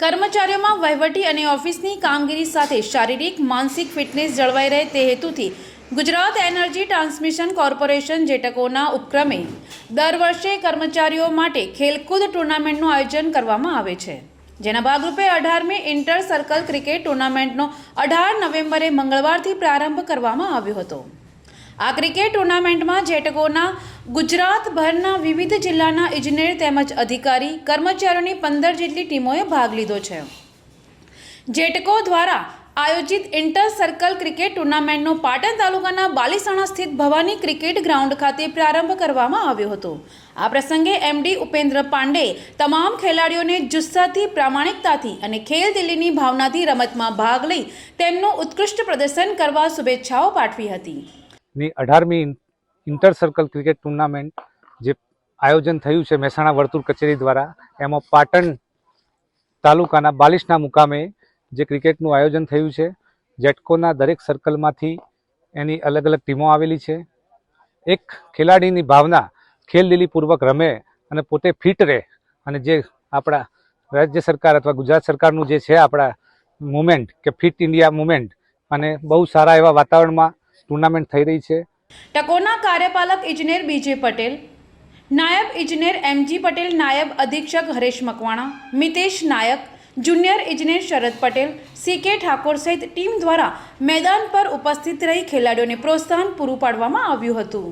કર્મચારીઓમાં વહીવટી અને ઓફિસની કામગીરી સાથે શારીરિક, માનસિક ફિટનેસ જળવાઈ રહે તે હેતુથી ગુજરાત એનર્જી ટ્રાન્સમિશન કોર્પોરેશન જેટકોના ઉપક્રમે દર વર્ષે કર્મચારીઓ માટે ખેલકૂદ ટુર્નામેન્ટનું આયોજન કરવામાં આવે છે. જેના ભાગરૂપે અઢારમી ઇન્ટર સર્કલ ક્રિકેટ ટુર્નામેન્ટનો અઢાર નવેમ્બરે મંગળવારથી પ્રારંભ કરવામાં આવ્યો હતો. આ ક્રિકેટ ટુર્નામેન્ટમાં જેટકોના ગુજરાતભરના વિવિધ જિલ્લાના ઇજનેર તેમજ અધિકારી, કર્મચારીઓની પંદર જેટલી ટીમોએ ભાગ લીધો છે. જેટકો દ્વારા આયોજિત ઇન્ટર સર્કલ ક્રિકેટ ટુર્નામેન્ટનો પાટણ તાલુકાના બાલીસાણા સ્થિત ભવાની ક્રિકેટ ગ્રાઉન્ડ ખાતે પ્રારંભ કરવામાં આવ્યો હતો. આ પ્રસંગે એમડી ઉપેન્દ્ર પાંડે તમામ ખેલાડીઓને જુસ્સાથી, પ્રામાણિકતાથી અને ખેલ દિલ્હીની ભાવનાથી રમતમાં ભાગ લઈ તેમનું ઉત્કૃષ્ટ પ્રદર્શન કરવા શુભેચ્છાઓ પાઠવી હતી. ની અઢારમી ઇન્ટર સર્કલ ક્રિકેટ ટુર્નામેન્ટ જે આયોજન થયું છે મહેસાણા વર્તુળ કચેરી દ્વારા, એમાં પાટણ તાલુકાના બાલિશના મુકામે જે ક્રિકેટનું આયોજન થયું છે, જેટકોના દરેક સર્કલમાંથી એની અલગ અલગ ટીમો આવેલી છે. એક ખેલાડીની ભાવના ખેલદિલીપૂર્વક રમે અને પોતે ફિટ રહે અને જે આપણા રાજ્ય સરકાર અથવા ગુજરાત સરકારનું જે છે આપણા મુમેન્ટ કે ફિટ ઇન્ડિયા મુમેન્ટ અને બહુ સારા એવા વાતાવરણમાં ટુર્નામેન્ટ થઈ રહી છે. ટકોના કાર્યપાલક ઇજનેર બીજે પટેલ, નાયબ ઇજનેર એમજી પટેલ, નાયબ અધિક્ષક હરેશ મકવાણા, મિતેશ નાયક, જુનિયર ઇજનેર શરદ પટેલ સી કે ઠાકોર સહિત ટીમ દ્વારા મેદાન પર ઉપસ્થિત રહી ખેલાડીઓને પ્રોત્સાહન પૂરું પાડવામાં આવ્યું હતું.